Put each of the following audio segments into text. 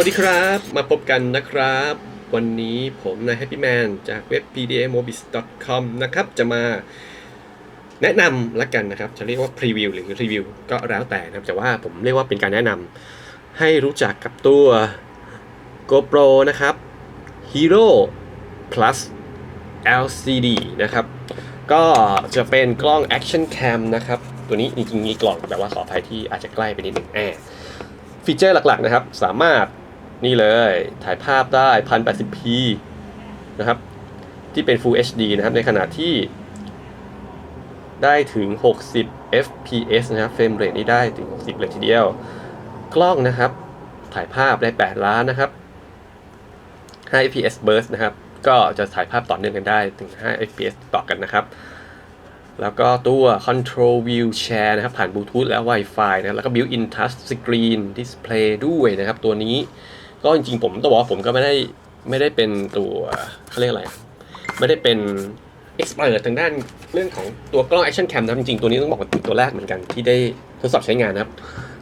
วัสดีครับ มาพบกันนะครับ วันนี้ผมนาย Happy Man จากเว็บ pdamobis.com นะครับ จะมาแนะนำละกันนะครับ จะเรียกว่าพรีวิวหรือรีวิวก็แล้วแต่นะครับ แต่ว่าผมเรียกว่าเป็นการแนะนำให้รู้จักกับตัว GoPro นะครับ Hero Plus LCD นะครับ ก็จะเป็นกล้อง Action Cam นะครับ ตัวนี้จริงๆมีกล่องแต่ว่าขออภัยที่อาจจะใกล้ไปนิดนึงแอฟีเจอร์หลักๆนะครับ สามารถ นี่เลยถ่ายภาพได้ 1080p นะครับ ที่เป็น Full HD นะครับ ในขณะที่ได้ถึง 60 fps นะครับ เฟรมเรทนี้ได้ถึง 60 เลยทีเดียว กล้องนะครับ ถ่ายภาพได้ 8 ล้านนะครับ 5 fps burst นะครับ ก็จะถ่ายภาพต่อเนื่องกันได้ถึง 5 fps ต่อกันนะครับ แล้วก็ตัว Control View Share นะครับ ผ่านบลูทูธและ Wi-Fi นะครับแล้วก็ Built-in Touch Screen Display ด้วยนะครับ ตัวนี้ ก็จริงๆผมต้องบอกว่าผมก็ไม่ได้ไม่ได้เป็นตัวเขาเรียกอะไรอะไม่ได้เป็น expert ทางด้านเรื่องของตัวกล้อง Action Cam นะครับจริงๆ ตัวนี้ต้องบอกว่าเป็นตัวแรกเหมือนกันที่ได้ทดสอบใช้งานนะครับ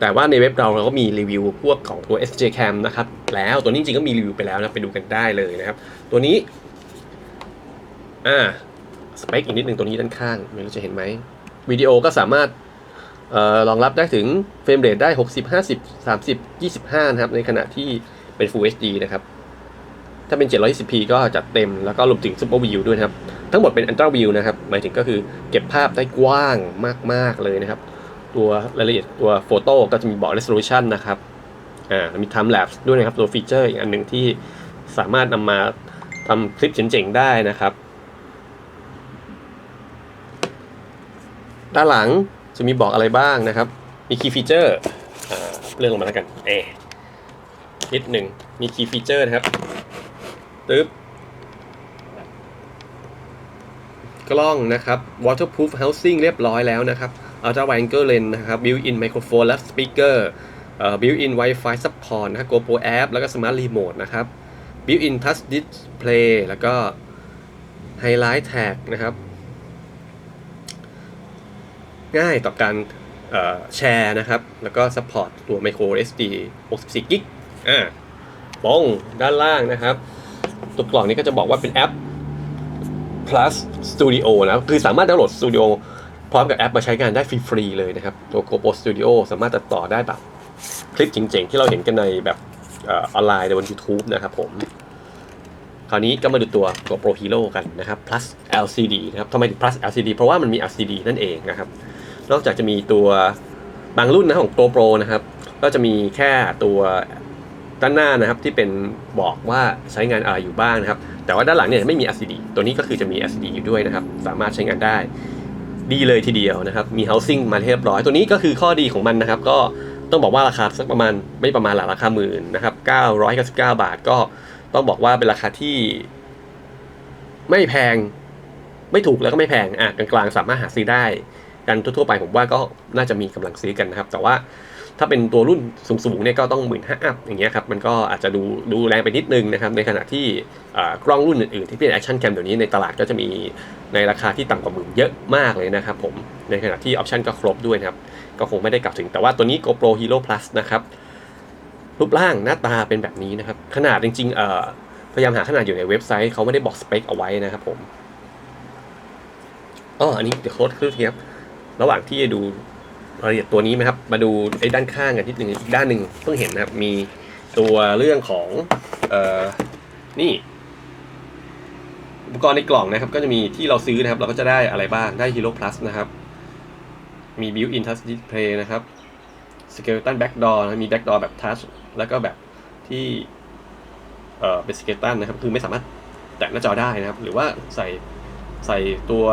แต่ว่าในเว็บเราเราก็มีรีวิวพวกของตัว SJ Cam นะครับ แล้วตัวนี้จริงๆก็มีรีวิวไปแล้วนะไปดูกันได้เลยนะครับ ตัวนี้ อ่าสเปคอีกนิดหนึ่งตัวนี้ด้านข้างไม่รู้จะเห็นไหมวิดีโอก็สามารถเอ่อรองรับได้ถึงเฟรมเรทได้ 60 50 30 25 นะครับ ในขณะที่ เป็น Full HD นะครับ ถ้าเป็น 720p ก็จัดเต็มแล้วก็รวมถึง Super View ด้วยนะครับ ทั้งหมดเป็น Ultra View นะครับ หมายถึงก็คือเก็บภาพได้กว้างมาก ๆ เลยนะครับ ตัวรายละเอียดตัวโฟโต้ก็จะมีบอก resolution นะครับ อ่ามี time lapse ด้วยนะครับ ตัวฟีเจอร์อีกอันหนึ่งที่สามารถนำมาทำคลิปเจ๋งๆได้นะครับ ด้านหลังจะมีบอกอะไรบ้างนะครับ มี key feature อ่าเรื่องลงมาแล้วกัน เอ นิดหนึ่งมี key feature นะครับตึ๊บกล้องนะครับ waterproof housing เรียบร้อยแล้วนะครับ ultra wide angle lens นะครับ built in microphone และ speaker เอ่อ built in wifi support นะ GoPro app แล้วก็ smart remote นะครับ built in touch display แล้วก็ highlight tag นะครับ ง่ายต่อการแชร์นะครับ แล้วก็ support ตัว micro SD 64กิก อ่าปองด้านล่างนะครับ ตัวกล่องนี้ก็จะบอกว่าเป็นแอป plus studio นะคือสามารถดาวน์โหลด studio พร้อมกับแอปมาใช้งานได้ฟรีๆเลยนะครับ ตัว GoPro Studio สามารถตัดต่อได้แบบคลิปเจ๋งๆ ที่เราเห็นกันในแบบออออนไลน์ในบน YouTube นะครับผม คราวนี้ก็มาดูตัว GoPro Hero กันนะครับ plus LCD นะครับทำไมถึง plus LCD เพราะว่ามันมี LCD นั่นเองนะครับ นอกจากจะมีตัวบางรุ่นนะของ GoPro นะครับ ก็จะมีแค่ตัว ด้านหน้านะครับที่เป็นบอกว่าใช้งานอะไรอยู่บ้างนะครับ แต่ว่าด้านหลังเนี่ยไม่มี LCD ตัวนี้ก็คือจะมี LCD อยู่ด้วยนะครับ สามารถใช้งานได้ ดีเลยทีเดียวนะครับ มี housing มาเรียบร้อย ตัวนี้ก็คือข้อดีของมันนะครับ ก็ต้องบอกว่าราคาสักประมาณไม่ประมาณหลักราคาหมื่นนะครับ999 บาทก็ต้องบอกว่าเป็นราคาที่ ไม่แพง ไม่ถูกแล้วก็ไม่แพงอะกลางๆสามารถหาซื้อได้ กันทั่วๆไปผมว่าก็น่าจะมีกำลังซื้อกันนะครับ แต่ว่า ถ้าเป็นตัวรุ่นสูงๆเนี่ยก็ต้องหมื่นห้าอัพอย่างเงี้ยครับมันก็อาจจะดูดูแรงไปนิดนึงนะครับในขณะที่กล้องรุ่นอื่นๆที่เป็นแอคชั่นแคมเดี๋ยวนี้ในตลาดก็จะมีในราคาที่ต่ำกว่าหมื่นเยอะมากเลยนะครับผมในขณะที่ออปชันก็ครบด้วยนะครับก็คงไม่ได้กลับถึงแต่ว่าตัวนี้ GoPro Hero Plus นะครับรูปร่างหน้าตาเป็นแบบนี้นะครับขนาดจริงๆพยายามหาขนาดอยู่ในเว็บไซต์เขาไม่ได้บอกสเปคเอาไว้นะครับผมอ๋ออันนี้เดี๋ยวโค้ดคือเทียบระหว่างที่จะดู รายละเอียดตัวนี้ไหมครับ มาดูไอ้ด้านข้างกันนิดหนึ่งอีกด้านหนึ่งเพิ่งเห็นนะครับ มีตัวเรื่องของเอ่อนี่ อุปกรณ์ในกล่องนะครับ ก็จะมีที่เราซื้อนะครับ เราก็จะได้อะไรบ้าง ได้ Hero Plus นะครับ มี Built-in Touch Display นะครับ Skeleton Backdoor มี Backdoor แบบ Touch แล้วก็แบบที่เอ่อเป็น Skeleton นะครับ คือไม่สามารถแตะหน้าจอได้นะครับ หรือว่าใส่ใส่ตัว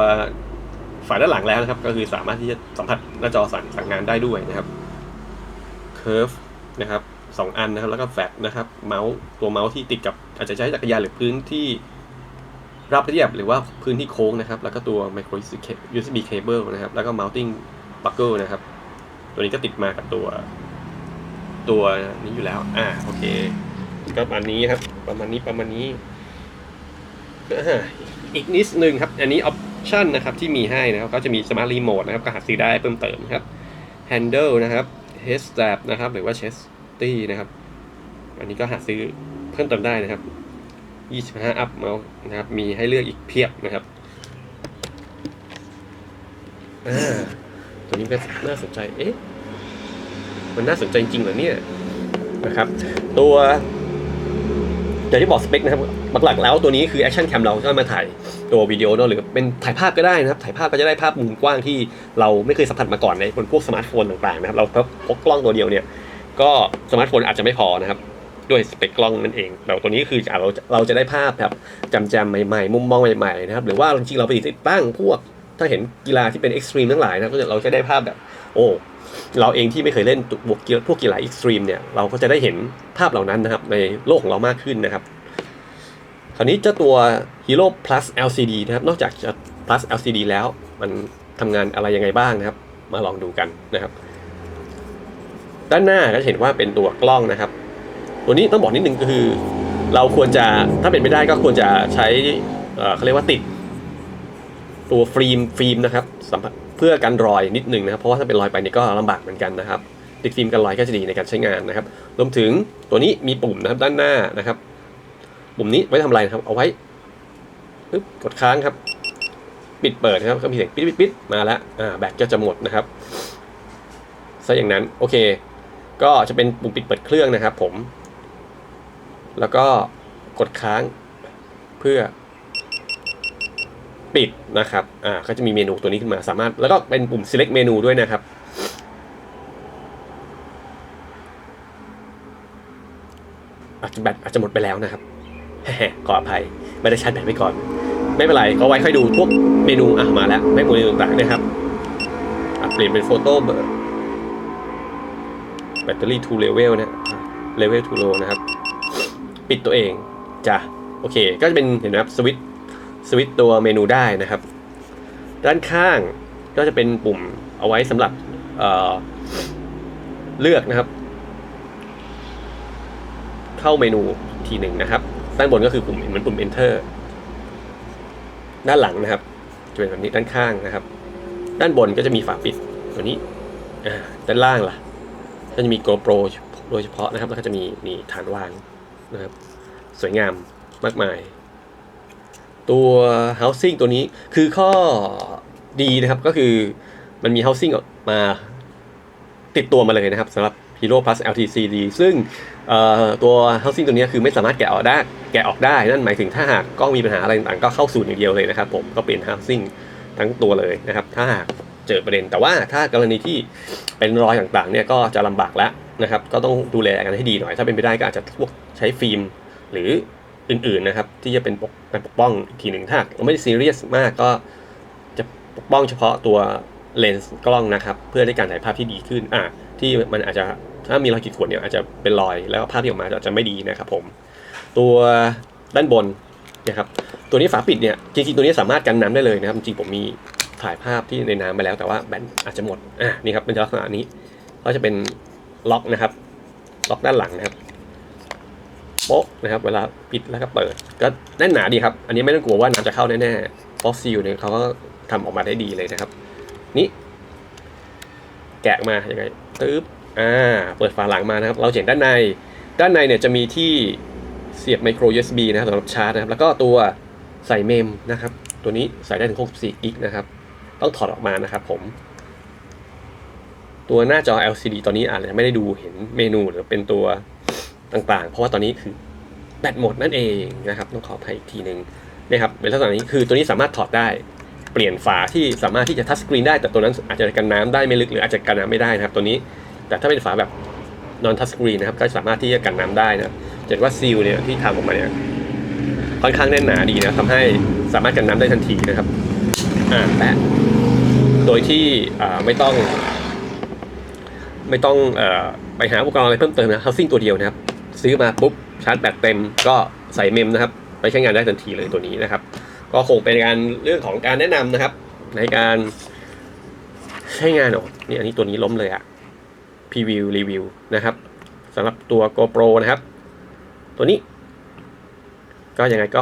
ฝ่ายด้านหลังแล้วนะครับ ก็คือสามารถที่จะสัมผัสหน้าจอสั่งสั่งงานได้ด้วยนะครับ Curve นะครับสองอันนะครับ แล้วก็แฟลชนะครับเมาส์ตัวเมาส์ที่ติดกับอาจจะใช้จักรยานหรือพื้นที่ราบเรียบหรือว่าพื้นที่โค้งนะครับ แล้วก็ตัว micro USB cable นะครับ แล้วก็ mounting buckle นะครับ ตัวนี้ก็ติดมากับตัวตัวนี้อยู่แล้ว อ่า โอเค ก็ประมาณนี้ครับ ประมาณนี้ ประมาณนี้ อีกนิดนึงครับ อันนี้เอา option นะครับที่มีให้นะครับก็จะมี smart remote นะครับก็หาซื้อได้เพิ่มเติมครับ handle นะครับ head strap นะครับหรือว่า chesty นะครับ อันนี้ก็หาซื้อเพิ่มเติมได้นะครับ 25 อัพเมาส์นะครับ มีให้เลือกอีกเพียบนะครับอ่าตัวนี้ก็น่าสนใจ เอ๊ะ มันน่าสนใจจริงเหรอเนี่ย นะครับ ตัว อย่างที่บอกสเปคนะครับหลักๆแล้วตัวนี้คือแอคชั่นแคมเราก็มาถ่ายตัววิดีโอเนอะหรือเป็นถ่ายภาพก็ได้นะครับถ่ายภาพก็จะได้ภาพมุมกว้างที่เราไม่เคยสัมผัสมาก่อนในบนพวกสมาร์ทโฟนต่างๆนะครับเราพกกล้องตัวเดียวเนี่ยก็สมาร์ทโฟนอาจจะไม่พอนะครับด้วยสเปคกล้องนั่นเองแต่ตัวนี้คืออะเราเราจะได้ภาพแบบจำจำๆใหม่ๆ มุมมองใหม่ๆนะครับหรือว่าจริงๆเราไปติดตั้งพวก ถ้าเห็นกีฬาที่เป็นเอ็กซ์ตรีมทั้งหลายนะก็จะเราจะได้ภาพแบบ โอ้เราเองที่ไม่เคยเล่นพวกกีฬาพวกกีฬาเอ็กซ์ตรีมเนี่ยเราก็จะได้เห็นภาพเหล่านั้นนะครับ ในโลกของเรามากขึ้นนะครับ คราวนี้เจ้าตัว Hero Plus LCD นะครับ นอกจากจะ Plus LCD แล้วมันทำงานอะไรยังไงบ้างนะครับ มาลองดูกันนะครับ ด้านหน้าก็จะเห็นว่าเป็นตัวกล้องนะครับ ตัวนี้ต้องบอกนิดนึงก็คือ เราควรจะถ้าเป็นไปได้ก็ควรจะใช้เขาเรียกว่าติด ตัวฟิล์มฟิล์มนะครับเพื่อกันรอยนิดนึงนะครับ เพราะว่าถ้าเป็นรอยไปเนี่ยก็ลำบากเหมือนกันนะครับติดฟิล์มกันรอยก็จะดีในการใช้งานนะครับ รวมถึงตัวนี้มีปุ่มนะครับด้านหน้านะครับ ปุ่มนี้ไว้ทำอะไรนะครับ เอาไว้ปึ๊บกดค้างครับ ปิดเปิดนะครับก็มีเสียงปิดปิดปิดมาแล้วอ่าแบตก็จะหมดนะครับซะอย่างนั้นโอเค ก็จะเป็นปุ่มปิดเปิดเครื่องนะครับ ผม แล้วก็กดค้างเพื่อ ปิดนะครับ อ่า ก็จะมีเมนูตัวนี้ขึ้นมาสามารถ แล้วก็เป็นปุ่ม select เมนูด้วยนะครับ อาจจะแบตอาจจะหมดไปแล้วนะครับขออภัย ไม่ได้ชาร์จแบตไว้ก่อน ไม่เป็นไร ก็ไว้ค่อยดูพวกเมนู อะ มาแล้วเมนูต่างๆนะครับอะเปลี่ยนเป็นโฟโต้เบอร์แบตเตอรี่2 level นะเลเวล2 low นะครับ ปิดตัวเอง จ้ะ โอเค ก็จะเป็นเห็นไหมครับสวิตช์ สวิตตัวเมนูได้นะครับ ด้านข้างก็จะเป็นปุ่มเอาไว้สำหรับเเลือกนะครับ เข้าเมนูทีหนึ่งนะครับ ด้านบนก็คือปุ่มเหมือนปุ่ม enter ด้านหลังนะครับ จะเป็นแบบนี้ด้านข้างนะครับ ด้านบนก็จะมีฝาปิดตัวนี้ด้านล่างล่ะ ก็จะมี GoPro โดยเฉพาะนะครับ แล้วก็จะมีนี่ฐานวางนะครับ สวยงามมากมาย ตัว housing ตัวนี้คือข้อดีนะครับก็คือมันมี housing มาติดตัวมาเลยนะครับสำหรับ Hero Plus LTCD ซึ่งตัว housing ตัวนี้คือไม่สามารถแกะออกได้ แกะออกได้ นั่นหมายถึงถ้าหากกล้องมีปัญหาอะไรต่างๆ ก็เข้าศูนย์อย่างเดียวเลยนะครับผมก็เปลี่ยน housing ทั้งตัวเลยนะครับ ถ้าหากเจอประเด็น แต่ว่าถ้ากรณีที่เป็นรอยต่างๆเนี่ยก็จะลำบากแล้วนะครับ ก็ต้องดูแลกันให้ดีหน่อย ถ้าเป็นไปได้ก็อาจจะพวกใช้ฟิล์ม หรือ อื่นๆนะครับ ที่จะเป็นปกการปกป้องอีกทีหนึ่งถ้าเราไม่ได้ซีเรียสมากก็จะปกป้องเฉพาะตัวเลนส์กล้องนะครับ เพื่อได้การถ่ายภาพที่ดีขึ้นอะที่มันอาจจะถ้ามีรอยขีดข่วนเนี่ยอาจจะเป็นรอยแล้วภาพที่ออกมาอาจจะไม่ดีนะครับผม ตัวด้านบนนะครับตัวนี้ฝาปิดเนี่ยจริงๆตัวนี้สามารถกันน้ำได้เลยนะครับจริงผมมีถ่ายภาพที่ในน้ำไปแล้วแต่ว่าแบตอาจจะหมดอะนี่ครับเป็นลักษณะนี้ก็จะเป็นล็อกนะครับ ล็อกด้านหลังนะครับ โป๊ะนะครับ เวลาปิดแล้วก็เปิด ก็แน่นหนาดีครับ อันนี้ไม่ต้องกลัวว่าน้ำจะเข้าแน่ๆฟอสซิลเนี่ยเขาก็ทำออกมาได้ดีเลยนะครับ นี่แกะมายังไงตึ๊บอ่าเปิดฝาหลังมานะครับ เราเห็นด้านใน ด้านในเนี่ยจะมีที่เสียบไมโคร USB นะครับสำหรับชาร์จนะครับ แล้วก็ตัวใส่เมมนะครับ ตัวนี้ใส่ได้ถึง64กิกนะครับ ต้องถอดออกมานะครับผม ตัวหน้าจอ LCD ตอนนี้อาจจะไม่ได้ดูเห็นเมนูหรือเป็นตัว ต่างๆ เพราะว่าตอนนี้คือแบตหมดนั่นเองนะครับ ต้องขออภัยอีกทีหนึ่งนะครับเป็นลักษณะนี้คือตัวนี้สามารถถอดได้เปลี่ยนฝาที่สามารถที่จะทัชสกรีนได้แต่ตัวนั้นอาจจะกันน้ำได้ไม่ลึกหรืออาจจะกันน้ำไม่ได้นะครับ ตัวนี้แต่ถ้าเป็นฝาแบบนอนทัชสกรีนนะครับก็สามารถที่จะกันน้ำได้นะจะเห็นว่าซีลเนี่ยที่ทำออกมาเนี่ยค่อนข้างแน่นหนาดีนะทำให้สามารถกันน้ำได้ทันทีนะครับอ่าแปะโดยที่อ่าไม่ต้อง ไม่ต้องเอ่อไปหาอุปกรณ์อะไรเพิ่มเติมนะ housing ตัวเดียวนะครับ ซื้อมาปุ๊บชาร์จแบตเต็มก็ใส่เมมนะครับไปใช้งานได้ทันทีเลยตัวนี้นะครับ ก็คงเป็นการเรื่องของการแนะนำนะครับ ในการใช้งานโอ้นี่อันนี้ตัวนี้ล้มเลยอะพรีวิวรีวิวนะครับสำหรับตัว GoPro นะครับ ตัวนี้ ก็ยังไงก็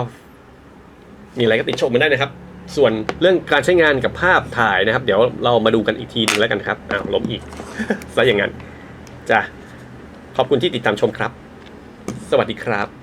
มีอะไรก็ติดชมมาได้นะครับ ส่วนเรื่องการใช้งานกับภาพถ่ายนะครับ เดี๋ยวเรามาดูกันอีกทีหนึงแล้วกันครับอ้าวล้มอีกซะอย่างนั้นจ้ะขอบคุณที่ติดตามชมครับ วัสดีครับ